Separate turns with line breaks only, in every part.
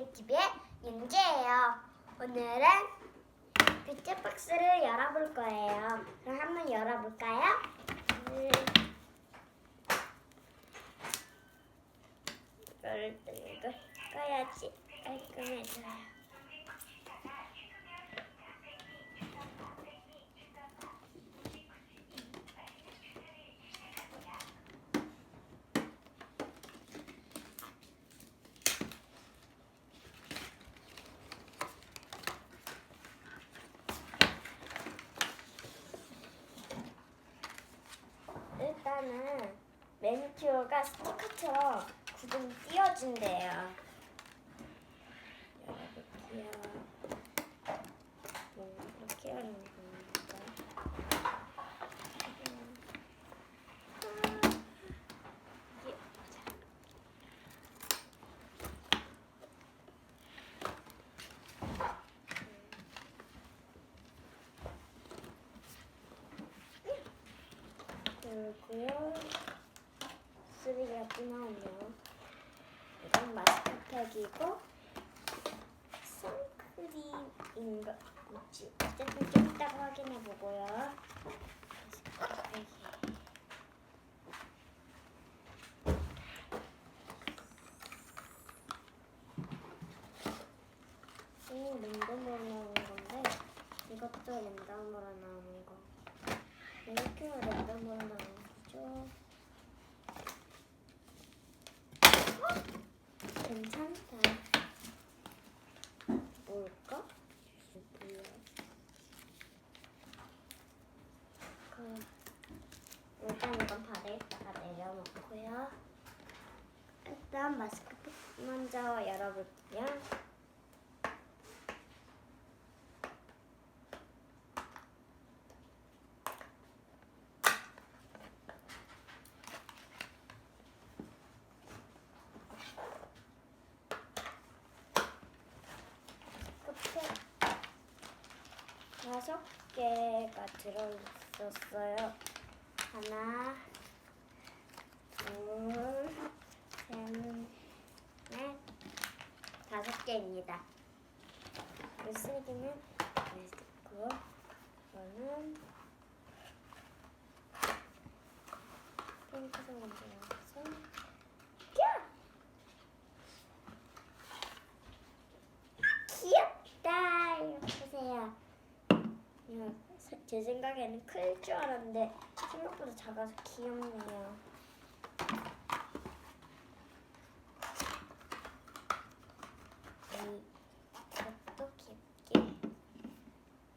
TV의 윤지예요. 오늘은 뷰티 박스를 열어볼 거예요. 그럼 한번 열어볼까요? 음. 이거를 들고 꺼야지 깔끔해져요. 일단은 매니큐어가 스티커처럼 구름 띄어진대요. 음, 이렇게 열는 겁니다. 음. 아, 이게 맞아. 그리고요. 쓰레기가 또 나오네요. 이건 마스크팩이고 선크림인 거 뭐지? 어쨌든 좀 이따가 확인해 보고요. 마스크팩이. 이 랜덤으로 나오는 건데 이것도 랜덤으로 나오는 거. 이렇게 랜덤으로 나오는 거죠. 괜찮다. 뭘까? 뭐야? 그 일단 이건 바닥에다가 내려놓고요. 일단 마스크팩 먼저 열어 볼게요. 다섯 개가 들어있었어요. 하나, 둘, 셋, 넷, 다섯 개입니다. 이 쓰기는 있고, 이거는 핑크색 먼저! 귀엽다. 이거 보세요. 제 생각에는 클 줄 알았는데 생각보다 작아서 귀엽네요. 이- 이것도 귀엽게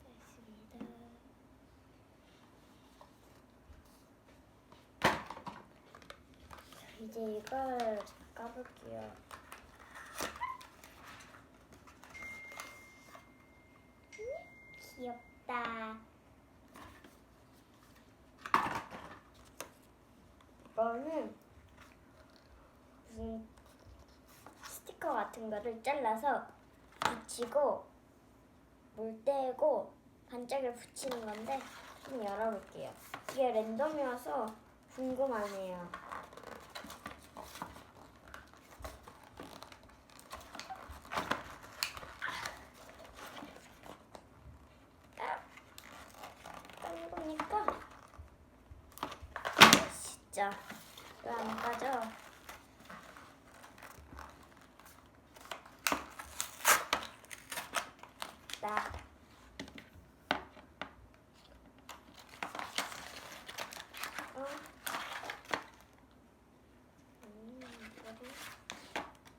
됐습니다. 자, 이제 이걸 까볼게요. 귀엽다. 이거는 무슨 스티커 같은 거를 잘라서 붙이고 물 떼고 반짝이를 붙이는 건데 좀 열어볼게요. 이게 랜덤이어서 궁금하네요. 빨리 보니까 진짜 왜 안 빠져? 나 어? 음, 이거를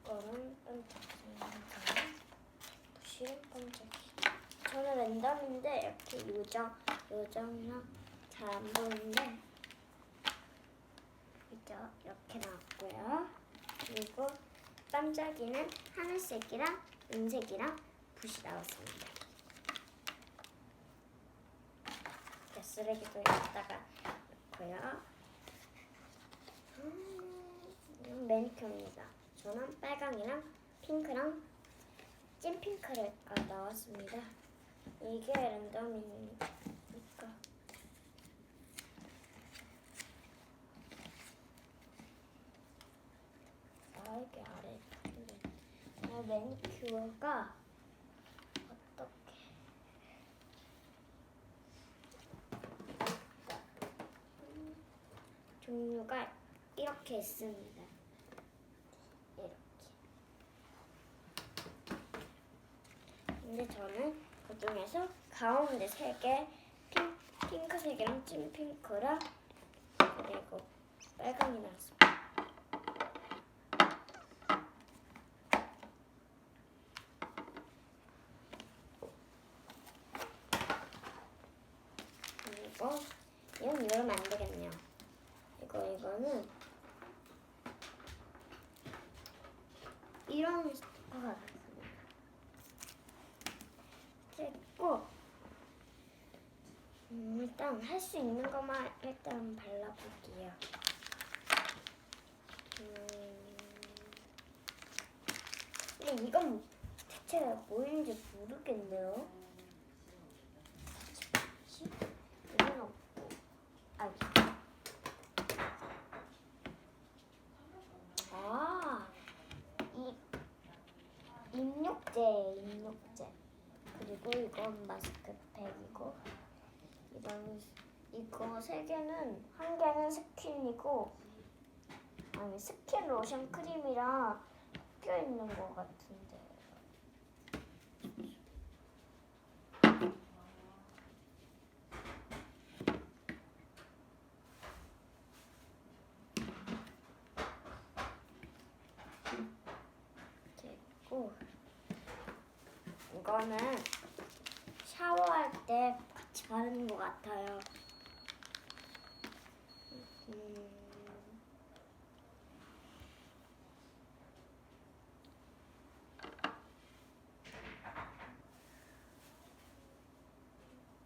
이거는 반짝반짝 부실은 반짝이 랜덤인데 이렇게 요정 요정이랑 잘 안 보이는데 그죠? 이렇게 나왔고요. 그리고 반짝이는 하늘색이랑 은색이랑 붓이 나왔습니다. 쓰레기도 여기다가 넣고요. 음, 매니큐어입니다. 저는 빨강이랑 핑크랑 찐핑크를 아, 나왔습니다. 이게 랜덤이니까 아 이게 아래 어, 매니큐어가 어떻게 종류가 이렇게 있습니다. 이렇게. 근데 저는 그 중에서 가운데 세 개, 핑, 핑크색이랑 찐 핑크랑 그리고 빨강이 나왔습니다. 그리고 이건 이러면 안 되겠네요. 이거 이거는 이런 스티커가 됐고 음, 일단 할 수 있는 것만 일단 발라볼게요. 음, 근데 이건 대체 뭐인지 모르겠네요. 이건 없고, 아, 아, 이 입욕제, 입욕제. 그리고 이건 마스크팩이고, 이건 이거 세 개는 한 개는 스킨이고, 아니 스킨 로션 크림이랑 섞여 있는 것 같은데. 됐고 이거는 샤워할 때 같이 바르는 것 같아요. 음,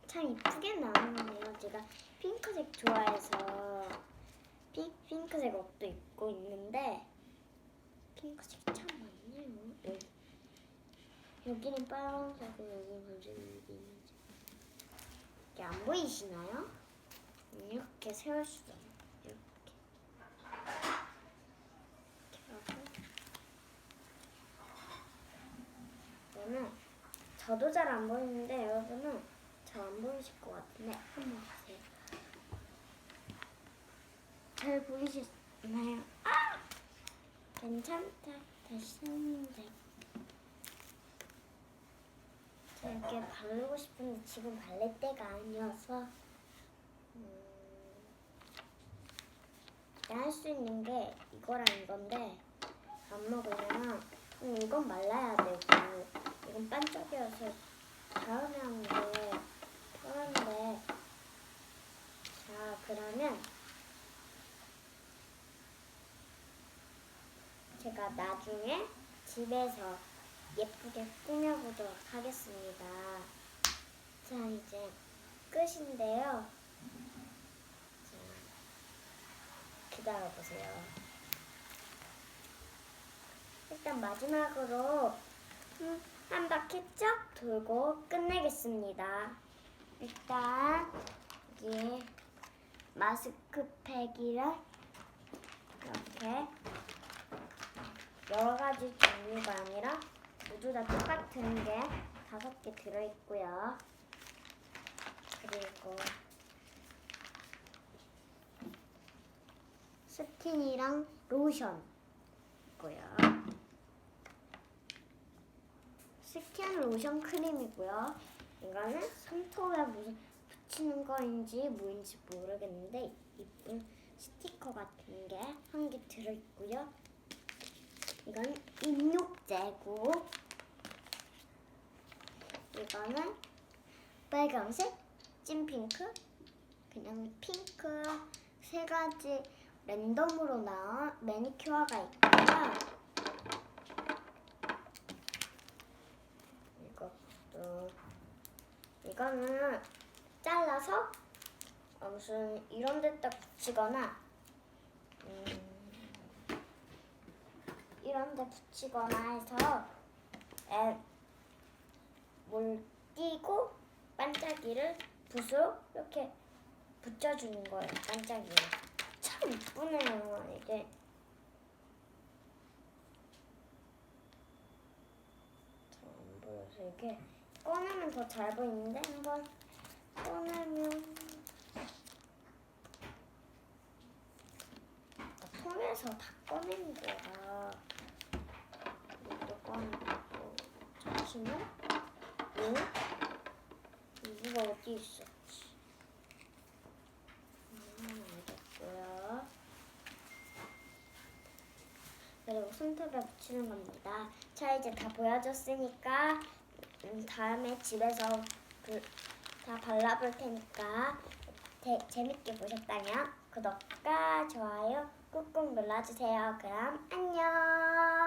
참 이쁘게 나왔네요. 제가 핑크색 좋아해서 핑, 핑크색 옷도 입고 있는데 핑크색이 참 많네요. 여기. 여기는 빨간색이고 여기 무슨 이게 안 보이시나요? 이렇게 세울 수도. 이렇게 이렇게 하고 저는 저도 잘 안 보이는데 여러분은 잘 안 보이실 것 같은데 한번 보세요. 잘 보이시나요? 아! 괜찮다. 다시 했는데. 저 이렇게 바르고 싶은데 지금 바를 때가 아니어서 음, 할수 있는 게 이거랑 이건데 안 먹으면 음, 이건 말라야 되고 이건 반짝이어서 다음에 하는 게 편한데 자 그러면 제가 나중에 집에서 예쁘게 꾸며보도록 하겠습니다. 자, 이제 끝인데요. 자, 기다려보세요. 일단 마지막으로 음, 한 바퀴 쫙 돌고 끝내겠습니다. 일단 여기 마스크팩이랑 이렇게 여러 가지 종류가 아니라 모두 다 똑같은 게 다섯 개 들어있고요. 그리고 스킨이랑 로션 있고요. 스킨 로션 크림이고요. 이거는 손톱에 무슨 붙이는 거인지 뭐인지 모르겠는데 이쁜 스티커 같은 게 한 개 들어있고요. 이건 입욕제고 이거는 빨강색, 찐핑크, 그냥 핑크 세 가지 랜덤으로 나온 매니큐어가 있고요. 이것도 이거는 잘라서 어, 무슨 이런 데다 붙이거나 음, 이런 데 붙이거나 해서 에, 물 띄고 반짝이를 붓으로 이렇게 붙여주는 거예요. 반짝이를. 참 이쁘네요. 이게 보여서 이게 꺼내면 더 잘 보이는데 한번 꺼내면 통에서 다 꺼낸 거야. 이것도 꺼내고 잠시만. 응? 이거 어디 있었지? 음, 알겠고요. 그리고 손톱에 붙이는 겁니다. 자 이제 다 보여줬으니까 음, 다음에 집에서 그, 다 발라볼 테니까 대- 재밌게 보셨다면 구독과 좋아요 꾹꾹 눌러주세요. 그럼 안녕.